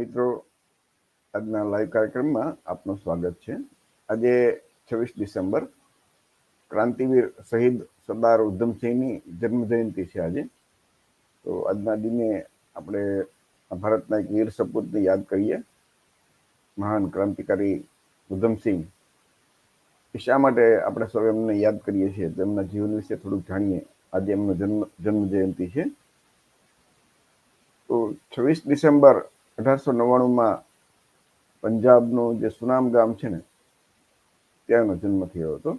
મિત્રો, આજના લાઈવ કાર્યક્રમમાં આપનું સ્વાગત છે. આજે છવ્વીસ ડિસેમ્બર, ક્રાંતિવીર શહીદ સરદાર ઉધમસિંહની જન્મ જયંતિ છે આજે. તો આજના દિને આપણે ભારતના એક વીર સપૂતને યાદ કરીએ. મહાન ક્રાંતિકારી ઉધમસિંહ. શા માટે આપણે સૌ એમને યાદ કરીએ છીએ? તેમના જીવન વિશે થોડુંક જાણીએ. આજે એમનો જન્મ જન્મ જયંતિ છે. તો છવ્વીસ ડિસેમ્બર અઢારસો નવ્વાણુંમાં પંજાબનું જે સુનામ ગામ છે ને, ત્યાંનો જન્મ થયો હતો.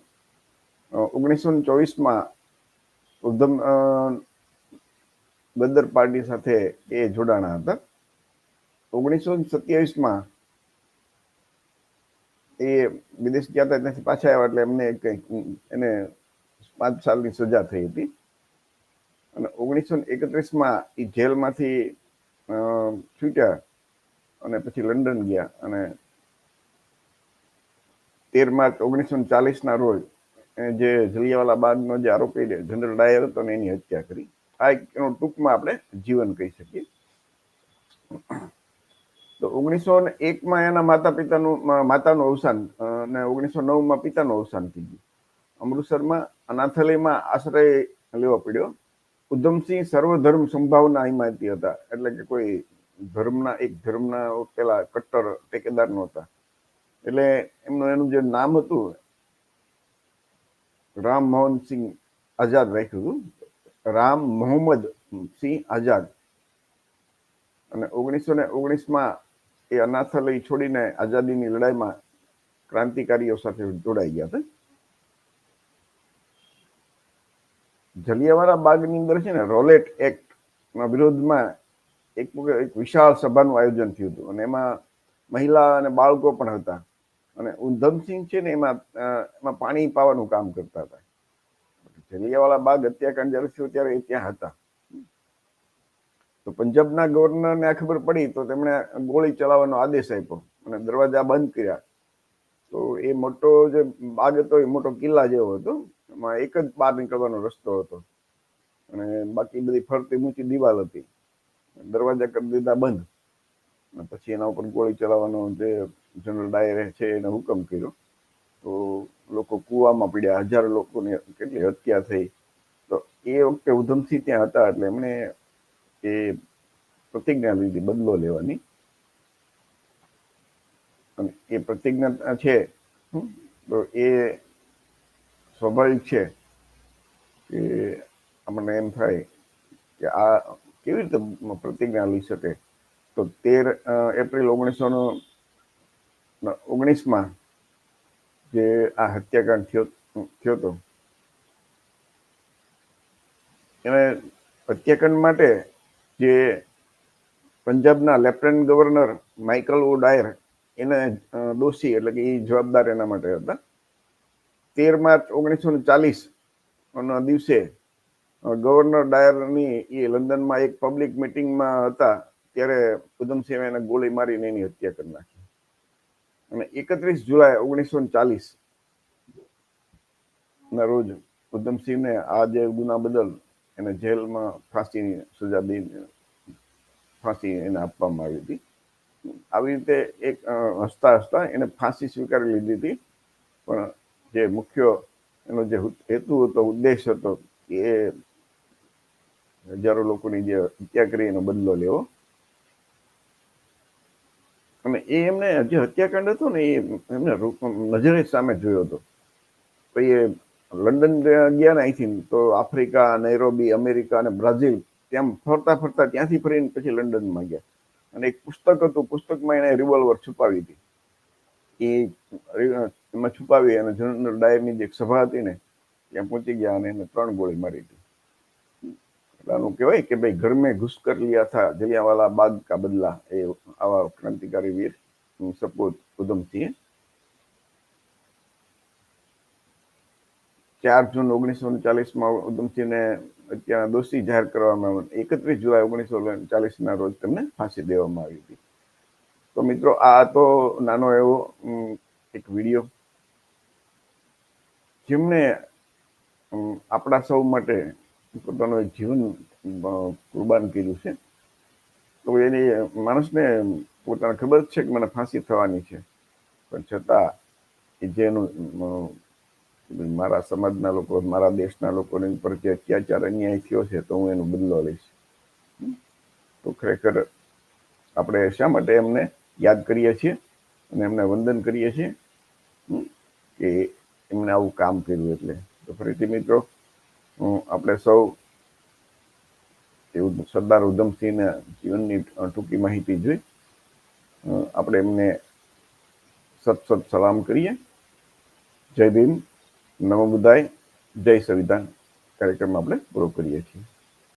ઓગણીસો ચોવીસમાં ઉધમ ગદર પાર્ટી સાથે એ જોડાણા હતા. ઓગણીસો સત્યાવીસમાં એ વિદેશ ગયા હતા, ત્યાંથી પાછા આવ્યા એટલે એમને કંઈક એને પાંચ સાલની સજા થઈ હતી. અને ઓગણીસો એકત્રીસમાં એ જેલમાંથી છૂટ્યા. અને પછી લંડન ગયા અને તેર માર્ચ ઓગણીસો ચાલીસના રોજ જે જલિયાવાલા બાગનો જે આરોપી જનરલ ડાયર હતો ને એની હત્યા કરી. આ એક એનું ટૂંકમાં આપણે જીવન કહી શકીએ. તો ઓગણીસો એકમાં એના માતા પિતાનું માતાનું અવસાન અને ઓગણીસો નવમાં પિતાનું અવસાન થઈ ગયું. અમૃતસરમાં અનાથાલયમાં આશ્રય લેવો પડ્યો. ઉધમસિંહ સર્વધર્મ સંભાવના હિમાયતી હતા. એટલે કે કોઈ ધર્મના, એક ધર્મના પેલા કટ્ટર ટેકેદાર નહોતા. એટલે એમનું, એનું જે નામ હતું, રામ મોહન સિંહ આઝાદ રાખ્યું હતું. રામ મોહમ્મદ સિંહ આઝાદ. અને ઓગણીસો ને ઓગણીસમાં એ અનાથાલય છોડીને આઝાદીની લડાઈમાં ક્રાંતિકારીઓ સાથે જોડાઈ ગયા હતા. જલિયાવાલા બાગની અંદર છે ને, રોલેટ એક્ટ ના વિરોધમાં એક એક વિશાળ સભાનું આયોજન થયું હતું. અને એમાં મહિલા અને બાળકો પણ હતા. અને ઉધમસિંહ છે ને એમાં એમાં પાણી પાવાનું કામ કરતા હતા. જલિયાવાલા બાગ હત્યાકાંડ જ્યારે થયું ત્યારે એ ત્યાં હતા. તો પંજાબના ગવર્નરને આ ખબર પડી તો તેમણે ગોળી ચલાવવાનો આદેશ આપ્યો અને દરવાજા બંધ કર્યા. તો એ મોટો જે બાગ હતો, એ મોટો કિલ્લા જેવો હતો. એમાં એક જ બહાર નીકળવાનો રસ્તો હતો. અને બાકી બધી ફરતી ઊંચી દિવાલ હતી. દરવાજા કરી દીધા બંધ. પછી એના ઉપર ગોળી ચલાવવાનો જે જનરલ ડાયરે છે એને હુકમ કર્યો. તો લોકો કૂવામાં પડ્યા. હજારો લોકોની કેટલી હત્યા થઈ. તો એ વખતે ઉધમસિંહ ત્યાં હતા એટલે એમણે એ પ્રતિજ્ઞા લીધી બદલો લેવાની. અને એ પ્રતિજ્ઞા છે તો એ સ્વાભાવિક છે કે આપણને એમ થાય કે આ કેવી રીતે પ્રતિજ્ઞા લઈ શકે? તો તેર એપ્રિલ ઓગણીસો ઓગણીસમાં જે આ હત્યાકાંડ થયો થયો હતો, એને હત્યાકાંડ માટે જે પંજાબના lieutenant governor Michael O Dwyer, એને દોષી એટલે કે એ જવાબદાર એના માટે હતા. તેર માર્ચ ઓગણીસો ચાલીસ દિવસે ગવર્નર ડાયરની એ લંડનમાં એક પબ્લિક મિટિંગમાં હતા, ત્યારે ઉધમસિંહ એને ગોળી મારીને એની હત્યા કરી નાખી. અને એકત્રીસ જુલાઈ ઓગણીસો ચાલીસ ના રોજ ઉધમસિંહને આ જે ગુના બદલ એને જેલમાં ફાંસીની સજા દઈ ફાંસી એને આપવામાં આવી હતી. આવી રીતે એક હસતા હસતા એને ફાંસી સ્વીકારી લીધી હતી. પણ જે મુખ્ય એનો જે હેતુ હતો, ઉદ્દેશ હતો, એ હજારો લોકોની જે હત્યા કરી એનો બદલો લેવો. અને એ એમને જે હત્યાકાંડ હતો ને એ એમને નજરે સામે જોયો હતો. પછી એ લંડન ગયા ને અહીંથી તો આફ્રિકા, નૈરોબી, અમેરિકા અને બ્રાઝિલ ત્યાં ફરતા ફરતા ત્યાંથી ફરીને પછી લંડનમાં ગયા. અને એક પુસ્તક હતું, પુસ્તકમાં એને રિવોલ્વર છુપાવી હતી. એ એમાં છુપાવી અને જનરલ ડાયરની જે સભા હતી ને, ત્યાં પહોંચી ગયા અને એને ત્રણ ગોળી મારી હતી. આનું કહેવાય કે ભાઈ ઘર મેં ઘુસ કર લિયા થા, જલિયાવાલા બાગ કા બદલા, એ આવા ક્રાંતિકારી વીર સપૂત ઉધમસિંહ ચાર જૂન ઓગણીસો ચાલીસમાં ઉધમસિંહને અત્યારના દોષી જાહેર કરવામાં આવ્યો. એકત્રીસ જુલાઈ ઓગણીસો ચાલીસના રોજ તેમને ફાંસી દેવામાં આવી હતી. તો મિત્રો, આ તો નાનો એવો એક વીડિયો જેમને આપણા સૌ માટે પોતાનું જીવન કુરબાન કર્યું છે. તો એની માણસને પોતાને ખબર છે કે મને ફાંસી થવાની છે. પણ છતાં એ જેનું મારા સમાજના લોકો, મારા દેશના લોકોની ઉપર જે અત્યાચાર અન્યાય થયો છે, તો હું એનો બદલો લઈશ? તો ખરેખર આપણે શા માટે એમને યાદ કરીએ છીએ અને એમને વંદન કરીએ છીએ? કે એમને આવું કામ કર્યું એટલે. તો ફરીથી મિત્રો આપણે સૌ એવું સરદાર ઉધમસિંહના જીવનની ટૂંકી માહિતી જોઈ. આપણે એમને સત સત સલામ કરીએ. જય ભીમ, નમો બુદાય જય સંવિધાન કાર્યક્રમ આપણે પૂરો કરીએ છીએ.